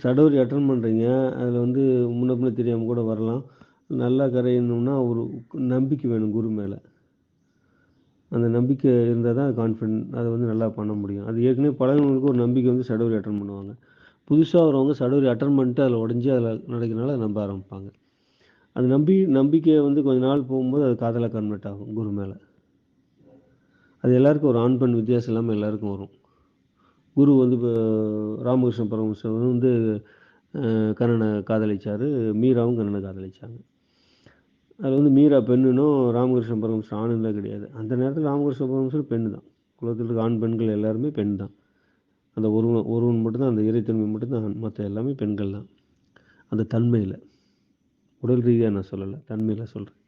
அதாவது சடோரி அட்டன் பண்ணுறீங்க அதில் வந்து முன்ன பின்ன தெரியாமல் கூட வரலாம். நல்லா கரையணும்னா ஒரு நம்பிக்கை வேணும் குரு மேலே. அந்த நம்பிக்கை இருந்தால் தான் கான்ஃபிடென்ட் அதை வந்து நல்லா பண்ண முடியும். அது ஏற்கனவே பழகினவங்களுக்கு ஒரு நம்பிக்கை வந்து சடோரி அட்டன் பண்ணுவாங்க. புதுசாக வரவங்க சடோரி அட்டன் பண்ணிட்டு அதில் உடஞ்சி அதில் நடக்கிறனால அதை நம்ப ஆரம்பிப்பாங்க. அது நம்பி நம்பிக்கையை வந்து கொஞ்ச நாள் போகும்போது அது காதலாக கன்வெர்ட் ஆகும் குரு மேலே. அது எல்லாருக்கும் ஒரு ஆண் பெண் வித்தியாசம் இல்லாமல் எல்லாருக்கும் வரும். குரு வந்து இப்போ ராமகிருஷ்ண பரமஹம்சர் வந்து கண்ணனை காதலிச்சார். மீராவும் கண்ணனை காதலிச்சாங்க. அது வந்து மீரா பெண்ணுனும் ராமகிருஷ்ண பரமஹம்சர் ஆணுலாம் கிடையாது. அந்த நேரத்தில் ராமகிருஷ்ண பரமஹம்சர் பெண்ணு தான் குலத்தில் இருக்க ஆண் பெண்கள் எல்லாருமே பெண் தான் அந்த ஒருவன் ஒருவன் மட்டும்தான் அந்த இறைத்தன்மை மட்டும்தான். மற்ற எல்லாமே பெண்கள் தான் அந்த தன்மையில். உடல் ரீதியாக நான் சொல்லலை. தன்மையில் சொல்கிறேன்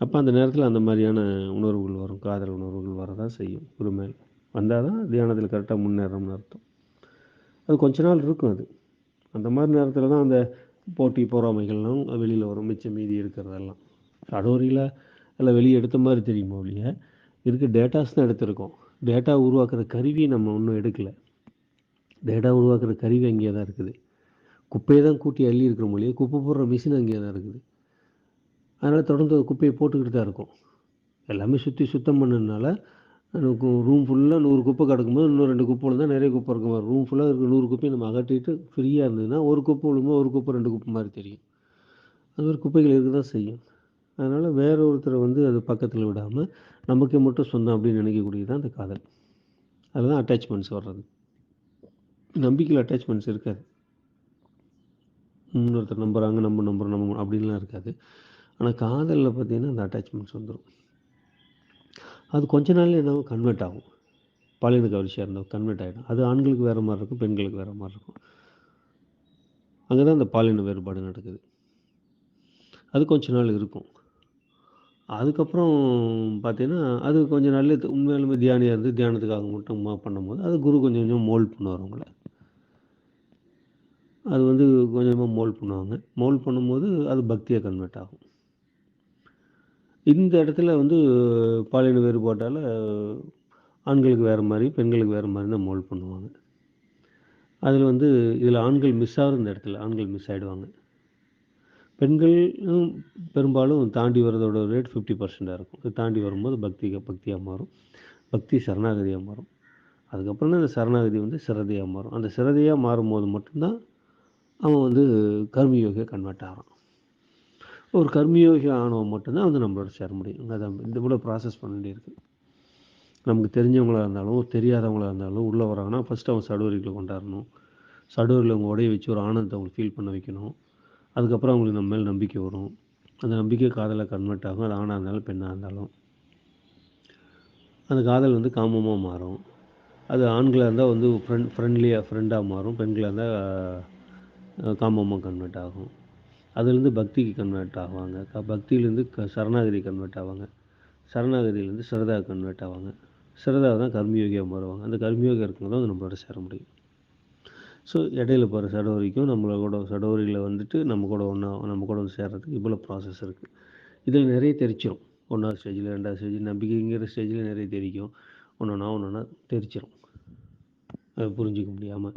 அப்போ அந்த நேரத்தில் அந்த மாதிரியான உணர்வுகள் வரும். காதல் உணர்வுகள் வரதான் செய்யும். ஒரு மேலே. வந்தால் தான் தியானத்தில் கரெக்டாக முன்னேறோம்னு அர்த்தம். அது கொஞ்ச நாள் இருக்கும் அது. அந்த மாதிரி நேரத்தில் தான் அந்த போட்டி பொறாமைகள்லாம் வெளியில் வரும். மிச்சம் மீதி இருக்கிறதெல்லாம். அடோரியில் எல்லாம் வெளியே எடுத்த மாதிரி தெரியுமா ஒழிய இருக்க டேட்டாஸ் தான் எடுத்திருக்கோம். டேட்டா உருவாக்குற கருவி நம்ம ஒன்றும் எடுக்கலை. டேட்டா உருவாக்குற கருவி அங்கேயே தான் இருக்குது. குப்பையை தான் கூட்டி அள்ளி இருக்கிற மொழியே குப்பை போடுற மிஷின் அங்கேயே தான் இருக்குது. அதனால் தொடர்ந்து குப்பையை போட்டுக்கிட்டு தான் இருக்கும். எல்லாமே சுற்றி சுத்தம் பண்ணதுனால ரூம் ஃபுல்லாக நூறு குப்பை கிடக்கும்போது இன்னும் ரெண்டு குப்பை விழுந்தா நிறைய குப்பை இருக்க மாதிரி ரூம் ஃபுல்லாக இருக்க நூறு குப்பையை நம்ம அகற்றிட்டு ஃப்ரீயாக இருந்ததுன்னா ஒரு குப்பை விழும்போது ஒரு குப்பை ரெண்டு குப்பை மாதிரி தெரியும். அது மாதிரி குப்பைகள் இருக்க தான் செய்யும். அதனால் வேற ஒருத்தரை வந்து அது பக்கத்தில் விடாமல் நமக்கே மட்டும் சொந்தம் அப்படின்னு நினைக்கக்கூடியது தான் அந்த காதல். அதில் தான் அட்டாச்மெண்ட்ஸ் வர்றது நம்பிக்கையில் அட்டாச்மெண்ட்ஸ் இருக்காது. இன்னொருத்தர் நம்புகிறாங்க நம்ம நம்புகிறோம் நம்ம அப்படின்லாம் இருக்காது. ஆனால் காதலில் பார்த்தீங்கன்னா அந்த அட்டாச்மெண்ட்ஸ் வந்துடும் அது கொஞ்ச நாள் என்ன கன்வெர்ட் ஆகும். பாலின கவர்ச்சியாக இருந்தால் கன்வெர்ட் ஆகிடும் அது ஆண்களுக்கு வேறு மாதிரி இருக்கும் பெண்களுக்கு வேறு மாதிரி இருக்கும். அங்கே தான் அந்த பாலின வேறுபாடு நடக்குது. அது கொஞ்ச நாள் இருக்கும். அதுக்கப்புறம் பார்த்தீங்கன்னா அது கொஞ்சம் நாள்ல உண்மையாலுமே தியானியாக இருந்து தியானத்துக்காக மட்டும் பண்ணும்போது அது குரு கொஞ்சம் கொஞ்சம் மோல்ட் பண்ணுவார் உங்களை அது வந்து கொஞ்சமாக மோல்ட் பண்ணுவாங்க. மோல்ட் பண்ணும்போது அது பக்தியாக கன்வெர்ட் ஆகும். இந்த இடத்துல வந்து பாலின வேறுபாட்டால் ஆண்களுக்கு வேறு மாதிரி பெண்களுக்கு வேறு மாதிரி தான் மோல்ட் பண்ணுவாங்க. அதில் வந்து இதில் ஆண்கள் மிஸ் ஆகிற இந்த இடத்துல ஆண்கள் மிஸ் ஆகிடுவாங்க பெண்களும் பெரும்பாலும் தாண்டி வரதோட ரேட் ஃபிஃப்டி பர்சண்டாக இருக்கும். இது தாண்டி வரும்போது பக்தி பக்தியாக மாறும். பக்தி சரணாகதியாக மாறும். அதுக்கப்புறம் தான் அந்த சரணாகதி வந்து சிரதையாக மாறும். அந்த சிரதையாக மாறும்போது மட்டும்தான் அவன் வந்து கர்மயோகியாக கன்வெர்ட் ஆகிறான். ஒரு கர்மயோகி ஆணவம் மட்டும்தான் வந்து நம்மளோட சேர முடியும். அதான் இந்த இவ்வளோ ப்ராசஸ் பண்ண வேண்டியிருக்கு நமக்கு தெரிஞ்சவங்களா இருந்தாலும் தெரியாதவங்களா இருந்தாலும் உள்ளே வராங்கன்னா ஃபஸ்ட்டு அவன் சடுவரிகளை கொண்டாடணும். சடுவரில் அவங்க உடைய வச்சு ஒரு ஆனந்தத்தை அவங்களுக்கு ஃபீல் பண்ண வைக்கணும். அதுக்கப்புறம் அவங்களுக்கு நம்ம மேல் நம்பிக்கை வரும். அந்த நம்பிக்கை காதலை கன்வெர்ட் ஆகும். அது ஆணாக இருந்தாலும் பெண்ணாக இருந்தாலும். அந்த காதல் வந்து காமமாக மாறும். அது ஆண்களாக இருந்தால் வந்து ஃப்ரெண்ட் ஃப்ரெண்ட்லியாக ஃப்ரெண்டாக மாறும். பெண்களாக இருந்தால் காமமாக கன்வெர்ட் ஆகும். அதுலேருந்து பக்திக்கு கன்வெர்ட் ஆவாங்க. க பக்தியிலேருந்து க சரணாகதி கன்வெர்ட் ஆவாங்க. சரணாகதியிலேருந்து சிரதா கன்வெர்ட் ஆவாங்க. சிரதா தான் கர்மயோகியாக மாறுவாங்க. அந்த கர்மயோகியாக இருக்கவங்க தான் நம்மளோட சேர முடியும். ஸோ இடையில போகிற சடோரிக்கும் நம்மளோட சடோரியில் வந்துட்டு நம்ம கூட ஒன்றா நம்ம கூட வந்து சேர்கிறதுக்கு இவ்வளோ ப்ராசஸ் இருக்குது இதில் நிறைய தெரிச்சிடும் ஒன்றாவது ஸ்டேஜில் ரெண்டாவது ஸ்டேஜ் நம்பிக்கைங்கிற ஸ்டேஜில் நிறைய தெரிக்கும் ஒன்று ஒன்றா ஒன்று ஒன்றா தெரிச்சிடும் அதை புரிஞ்சிக்க முடியாமல்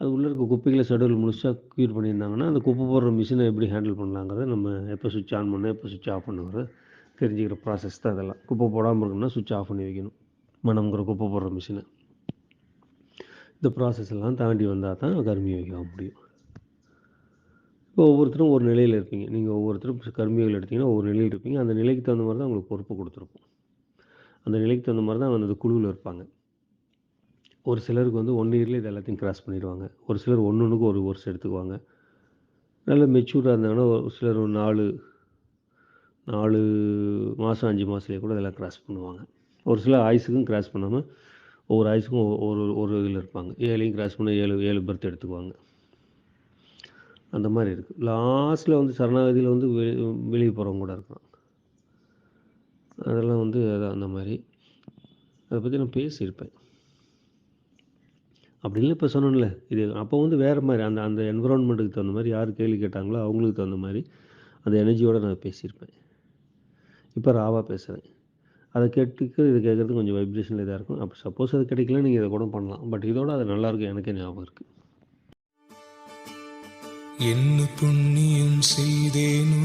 அது உள்ளே இருக்க குப்பைகளை ஷெடியூல் முழுசாக க்யூர் பண்ணியிருந்தாங்கன்னா அந்த குப்பை போடுற மிஷினை எப்படி ஹேண்டில் பண்ணலாங்கிறத நம்ம எப்போ சுவிட்ச் ஆன் பண்ண எப்போ சுவிட்ச் ஆஃப் பண்ணுங்கிறது தெரிஞ்சுக்கிற ப்ராசஸ் தான் அதெல்லாம் குப்பை போடாமல் இருக்கணும்னா சுவிட்ச் ஆஃப் பண்ணி வைக்கணும். மனம்ங்கிற குப்பை போடுற மிஷினை இந்த ப்ராசஸ் எல்லாம் தாண்டி வந்தால் தான் கருமி வைக்க முடியும். இப்போ ஒவ்வொருத்தரும் ஒரு நிலையில் இருப்பீங்க. நீங்கள் ஒவ்வொருத்தரும் கருமிகள் எடுத்தீங்கன்னா ஒவ்வொரு நிலையில் இருப்பீங்க. அந்த நிலைக்கு தகுந்த மாதிரி தான் உங்களுக்கு பொறுப்பு கொடுத்துருப்போம். அந்த நிலைக்கு தகுந்த மாதிரி தான் அந்த குழுவில் இருப்பாங்க. ஒரு சிலருக்கு வந்து ஒன் இயர்லேயே இது எல்லாத்தையும் கிராஸ் பண்ணிடுவாங்க. ஒரு சிலர் ஒன்று ஒன்றுக்கு ஒரு வருஷம் எடுத்துக்குவாங்க. நல்ல மெச்சூராக இருந்தாங்கன்னா ஒரு சிலர் ஒரு நாலு நாலு மாதம் அஞ்சு மாதத்துலேயே கூட இதெல்லாம் கிராஸ் பண்ணுவாங்க. ஒரு சிலர் ஆயுசுக்கும் கிராஸ் பண்ணாமல் ஒவ்வொரு ஆயுசுக்கும் ஒரு ஒரு இதில் இருப்பாங்க. ஏழையும் கிராஸ் பண்ண ஏழு ஏழு பர்த் எடுத்துக்குவாங்க. அந்த மாதிரி இருக்குது லாஸ்ட்டில் வந்து சரணாகதியில் வந்து வெளி வெளியே போகிறவங்க கூட இருக்கலாம். அதெல்லாம் வந்து அதான் அந்த மாதிரி. அதை பற்றி நான் பேசியிருப்பேன். அப்படின்னு இப்போ சொன்னோம்ல இது அப்போ வந்து வேறு மாதிரி அந்த அந்த என்விரான்மெண்ட்டுக்கு தகுந்த மாதிரி யார் கேள்வி கேட்டாங்களோ அவங்களுக்கு தகுந்த மாதிரி அந்த எனர்ஜியோடு நான் பேசியிருப்பேன். இப்போ ராவாக பேசுகிறேன் அதை கேட்டுக்கு இது கேட்குறது கொஞ்சம் வைப்ரேஷனில் இதாக இருக்கும். அப்போ சப்போஸ் அது கிடைக்கல நீங்கள் இதை கூட பண்ணலாம். பட் இதோட அது நல்லாயிருக்கும் எனக்கே ஞாபகம் இருக்குது என்ன புண்ணியம் செய்தேனோ